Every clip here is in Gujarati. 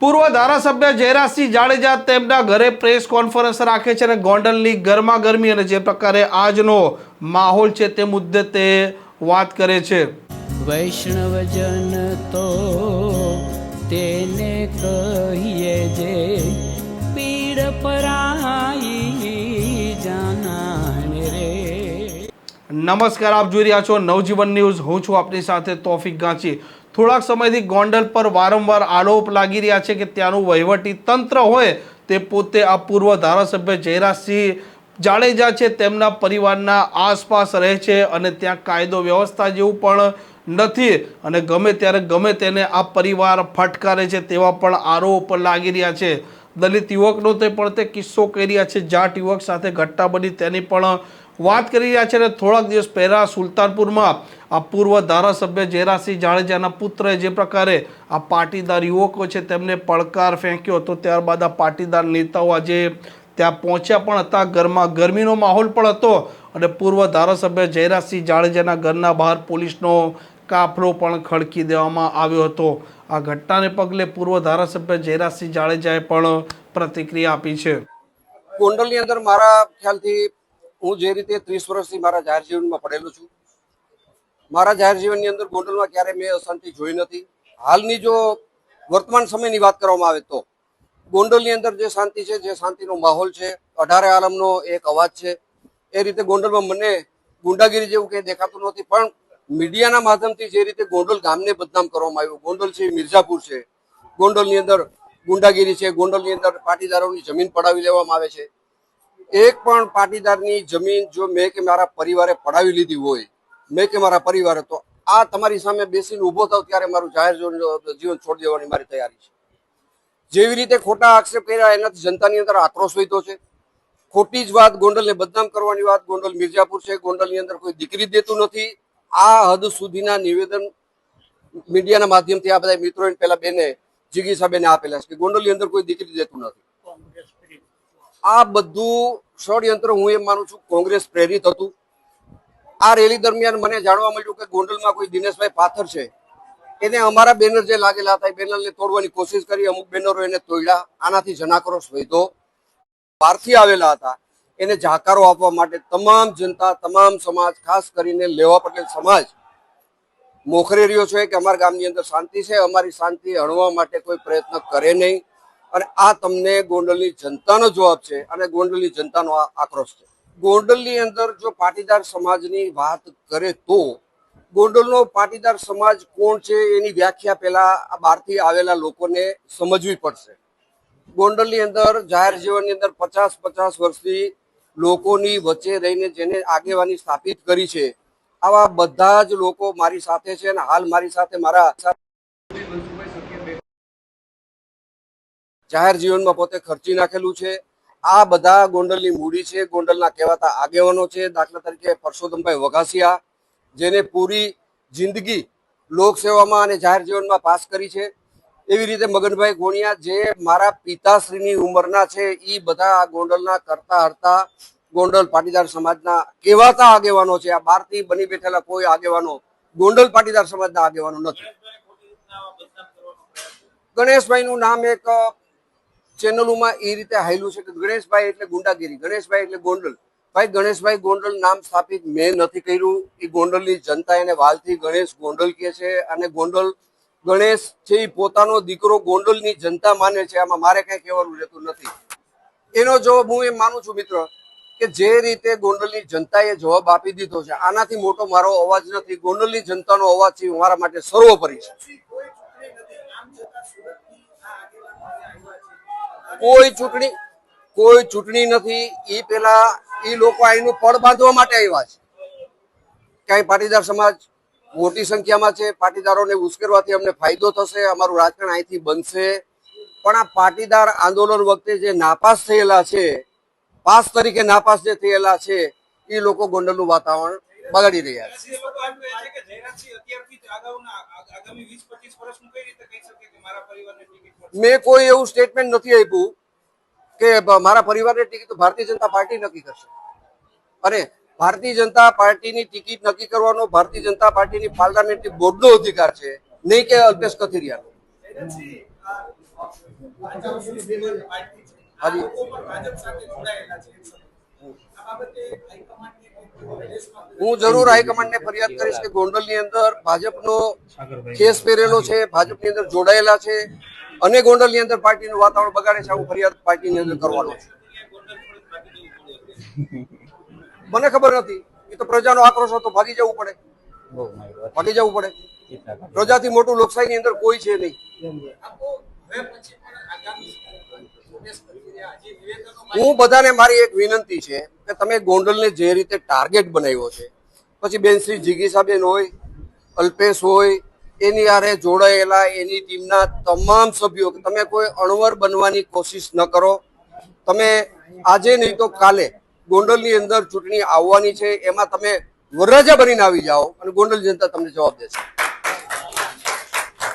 પૂર્વ ધારાસભ્ય જયરાજસિંહ જાડેજા તેમના ઘરે પ્રેસ કોન્ફરન્સ રાખે છે અને ગોંડલની ગરમા ગરમી અને જે પ્રકારે આજનો માહોલ છે તે મુદ્દે તે વાત કરે છે. વૈષ્ણવજન તો તેને કહીએ જે પીડ પરાઈ જાનાને રે. નમસ્કાર આપ જોઈ રહ્યા છો નવજીવન ન્યૂઝ. હું છું આપની સાથે તોફિક ગાંચી. થોડાક સમયથી ગોંડલ પર વારંવાર આરોપ લાગી રહ્યા છે કે ત્યાંનું વહીવટી તંત્ર હોય તે પોતે આ પૂર્વ ધારાસભ્ય જયરાજસિંહ જાડેજા છે, તેમના પરિવારના આસપાસ રહે છે અને ત્યાં કાયદો વ્યવસ્થા જેવું પણ નથી અને ગમે ત્યારે ગમે તેને આ પરિવાર ફટકારે છે તેવા પણ આરોપ લાગી રહ્યા છે. દલિત યુવકનો તે પણ તે કિસ્સો કહી રહ્યા છે. જાટ યુવક સાથે ઘટના બની તેની પણ વાત કરી રહ્યા છે અને થોડાક દિવસ પહેલાં સુલતાનપુરમાં આ પૂર્વ ધારાસભ્ય જયરાસિંહ જાડેજાના પુત્રએ જે પ્રકારે આ પાટીદાર યુવકો છે તેમને પડકાર ફેંક્યો હતો, ત્યારબાદ આ પાટીદાર નેતાઓ આજે ત્યાં પહોંચ્યા પણ હતા. ઘરમાં ગરમીનો માહોલ પણ હતો અને પૂર્વ ધારાસભ્ય જયરાજસિંહ જાડેજાના ઘરના બહાર પોલીસનો કાફલો પણ ખડકી દેવામાં આવ્યો હતો. આ ઘટનાને પગલે પૂર્વ ધારાસભ્ય જયરાજસિંહ જાડેજાએ પણ પ્રતિક્રિયા આપી છે. ગોંડલની અંદર મારા ખ્યાલથી હું જે રીતે ત્રીસ વર્ષથી મારા જાહેર જીવનમાં પડેલો છું, મારા જાહેર જીવનની અંદર ગોંડલમાં ક્યારે મેં અશાંતિ જોઈ નથી. હાલની જો વર્તમાન સમયની વાત કરવામાં આવે તો, ગોંડલની અંદર જે શાંતિ છે, જે શાંતિનો માહોલ છે, અઢારે આલમનો એક અવાજ છે, એ રીતે ગોંડલમાં મને ગુંડાગીરી જેવું કંઈ દેખાતું નથી, પણ મીડિયાના માધ્યમથી જે રીતે ગોંડલ ગામને બદનામ કરવામાં આવ્યું, ગોંડલ છે, મિર્ઝાપુર છે, ગોંડલની અંદર ગુંડાગીરી છે, ગોંડલની અંદર પાટીદારોની જમીન પડાવી લેવામાં આવે છે એક પણ પાટીદારની જમીન જો મેં કે મારા પરિવારે પડાવી લીધી હોય, મેં કે મારા પરિવારે, તો આ તમારી સામે બેસીને ઊભો થાવ ત્યારે મારું જાહેર જીવન છોડી દેવાની મારી તૈયારી છે. જેવી રીતે ખોટા આક્ષેપ કર્યા, એનાથી જનતાની અંદર આક્રોશ વધ્યો છે. ખોટી જ વાત ગોંડલને બદનામ કરવાની વાત ગોંડલ મિર્જાપુર છે. ગોંડલની અંદર કોઈ દીકરી દેતું નથી. આ હદ સુધીના નિવેદન મીડિયાના માધ્યમથી આ બધા મિત્રોએ પહેલા બેને, જીગી સાહેબને આપેલા છે કે ગોંડલની અંદર કોઈ દીકરી દેતું નથી. આ બધું ષડયંત્ર હું એમ માનું છું કોંગ્રેસ પ્રેરિત હતું. આ રેલી દરમિયાન મને જાણવા મળ્યું કે ગોંડલમાં કોઈ દિનેશભાઈ પાથર છે. એને અમારા બેનર જે લાગેલા હતા, એ બેનરને તોડવાની કોશિશ કરી, અમુક બેનરો એને તોડ્યા, આનાથી જનાક્રોશ વધ્યો. બહારથી આવેલા હતા. એને જાકારો આપવા માટે તમામ જનતા, તમામ સમાજ, ખાસ કરીને લેવા પટેલ સમાજ, મોખરે રહ્યો છે કે અમારા ગામની અંદર શાંતિ છે. અમારી શાંતિ હણવા માટે કોઈ પ્રયત્ન કરે નહીં. અને આ તમને ગોંડલની જનતાનો જવાબ છે અને ગોંડલની જનતાનો આક્રોશ છે. ગોંડલની અંદર જો પાટીદાર સમાજની વાત કરે તો ગોંડલનો પાટીદાર સમાજ કોણ છે એની વ્યાખ્યા પહેલા બહારથી આવેલા લોકોને સમજવી પડશે. ગોંડલની અંદર જાહેર જીવનની અંદર પચાસ પચાસ વર્ષથી લોકોની વચ્ચે રહીને જેને આગેવાની સ્થાપિત કરી છે, આવા બધા જ લોકો મારી સાથે છે અને હાલ મારી સાથે મારા જાહેર જીવનમાં પોતે ખર્ચી નાખેલું છે. આ બધા ગોંડલની મૂડી છે. ગોંડલના કહેવાતા આગેવાનો છે. દાખલા તરીકે પરસોત્તમભાઈ વઘાસિયા, જેને પૂરી જિંદગી લોકસેવામાં અને જાહેર જીવનમાં પાસ કરી છે. એવી રીતે મગનભાઈ ગોણિયા, જે મારા પિતાશ્રીની ઉંમરના છે એ બધા આ ગોંડલના કરતા હરતા ગોંડલ પાટીદાર સમાજના કહેવાતા આગેવાનો છે. આ બહારથી બની બેઠેલા કોઈ આગેવાનો ગોંડલ પાટીદાર સમાજના આગેવાનો નથી. ગણેશભાઈનું નામ એક ચેનલોમાં એ રીતે હાયલું છે કે ગણેશભાઈ એટલે ગુંડાગીરી, ગણેશભાઈ એટલે ગોંડલ. ભાઈ, ગણેશભાઈ ગોંડલ નામ સ્થાપિત મેં નથી કર્યું. એ ગોંડલની જનતા એને વાલથી ગણેશ ગોંડલ કહે છે અને ગોંડલ ગણેશ છે પોતાનો દીકરો ગોંડલની જનતા માને છે. આમાં મારે કઈ કહેવાનું રહેતું નથી. એનો જવાબ હું એમ માનું છું મિત્ર કે જે રીતે ગોંડલની જનતાએ જવાબ આપી દીધો છે, આનાથી મોટો મારો અવાજ નથી. ગોંડલની જનતાનો અવાજ છે મારા માટે સર્વોપરી છે. કોઈ ચૂંટણી કોઈ ચૂંટણી નથી. એ પેલા એ લોકો અહીંનું પડ બાંધવા માટે આવ્યા છે. ક્યાંય પાટીદાર સમાજ મોટી સંખ્યામાં છે. પાટીદારોને ઉશ્કેરવાથી અમને ફાયદો થશે, અમારું રાજકારણ અહીંથી બનશે. પણ આ પાટીદાર આંદોલન વખતે જે નાપાસ થયેલા છે, પાસ તરીકે નાપાસ જે થયેલા છે એ લોકો ગોંડલનું વાતાવરણ બગાડી રહ્યા છે મેં કોઈ એવું સ્ટેટમેન્ટ નથી આપ્યું કે મારા પરિવારની ટિકિટ ભારતીય જનતા પાર્ટી નક્કી કરશે અને ભારતીય જનતા પાર્ટીની ટિકિટ નક્કી કરવાનો ભારતીય જનતા પાર્ટીની પાર્લામેન્ટરી બોર્ડનો અધિકાર છે નહીં કે અલ્પેશ કથિરિયાનો હાજી. હું જરૂર હાઈકમાન્ડને ફરિયાદ કરીશ કે ગોંડલની અંદર ભાજપનો કેસ પહેરેલો છે ભાજપની અંદર જોડાયેલા છે અને ગોંડલની અંદર પાર્ટીનું વાતાવરણ બગાડે છે હું ફરિયાદ પાર્ટીની અંદર કરવાનો છું. મને ખબર નથી. એ તો પ્રજાનો આક્રોશ હતો ભાગી જવું પડે. ભાગી જવું પડે. પ્રજાથી મોટું લોકશાહીની અંદર કોઈ છે નહીં. હું બધાને મારી એક વિનંતી છે કે તમે ગોંડલને જે રીતે ટાર્ગેટ બનાવ્યો છે, પછી બેન શ્રી જિગીસાબેન હોય, અલ્પેશ હોય, એની આરે જોડાયેલા, એની ટીમના તમામ સભ્યો તમે કોઈ અણવર બનવાની કોશિશ ન કરો. તમે આજે નહીં તો કાલે ગોંડલની અંદર ચૂંટણી આવવાની છે, એમાં તમે વરરાજા બનીને આવી જાઓ અને ગોંડલ જનતા તમને જવાબ દેશે.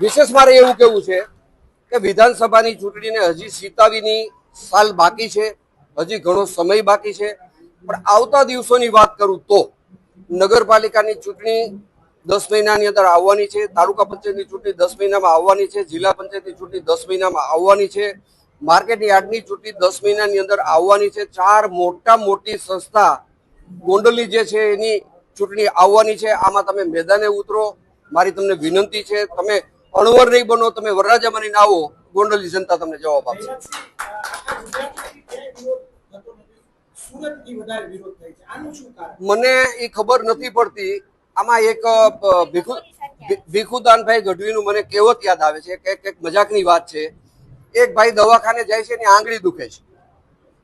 વિશેષ મારે એવું કેવું છે કે વિધાનસભાની ચૂંટણીને હજી સીતાવીની સાલ બાકી છે, હજી ઘણો સમય બાકી છે. પણ આવતા દિવસોની વાત કરું તો નગરપાલિકાની ચૂંટણી દસ મહિનાની અંદર આવવાની છે, તાલુકા પંચાયતની ચૂંટણી દસ મહિનામાં આવવાની છે, જિલ્લા પંચાયતની ચૂંટણી દસ મહિનામાં આવવાની છે, માર્કેટ યાર્ડની ચૂંટણી દસ મહિનાની અંદર આવવાની છે. ચાર મોટા મોટી સંસ્થા ગોંડલની જે છે એની ચૂંટણી આવવાની છે. આમાં તમે મેદાને ઉતરો. મારી તમને વિનંતી છે, તમે અણવર નહીં બનો, તમે વરરાજા બનીને આવો, ગોંડલની જનતા તમને જવાબ આપશે. મને એ ખબર નથી પડતી, આમાં એક ભીખુદાનભાઈ ગઢવીનું મને કહેવત યાદ આવે છે, કે એક મજાકની વાત છે. એક ભાઈ દવાખાને જાય છે એની આંગળી દુખે છે.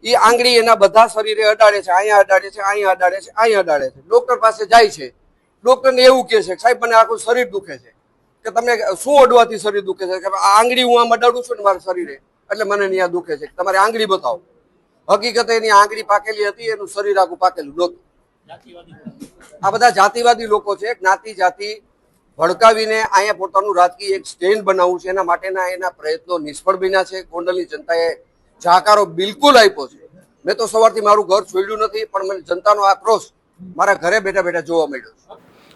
એ આંગળી એના બધા શરીરે અડાડે છે, અહીંયા અડાડે છે, અહીંયા અડાડે છે, અહીંયા અડાડે છે. ડોક્ટર પાસે જાય છે. ડોક્ટરને એવું કહે છે, સાહેબ, મને આખું શરીર દુખે છે. કે તમને શું અડવાથી શરીર દુખે છે? કે આંગળી હું આમ અડાડું છું ને મારા શરીરે? એટલે મને ત્યાં દુખે છે. તમારે આંગળી બતાવો. હકીકતે એની આંગળી પાકેલી હતી, એનું શરીર આખું પાકેલું નહોતું. આ બધા જાતિવાદી લોકો છે. જ્ઞાતિ જાતિ ભડકાવીને અહીંયા પોતાનું રાજકીય એક સ્ટેન્ડ બનાવવું છે. એના માટેના એના પ્રયત્નો નિષ્ફળ બન્યા છે. ગોંડલની જનતાએ જાકારો બિલકુલ આપ્યો છે. મેં તો સવારથી મારું ઘર છોડ્યું નથી, પણ મને જનતાનો આક્રોશ મારા ઘરે બેઠા બેઠા જોવા મળ્યો છે.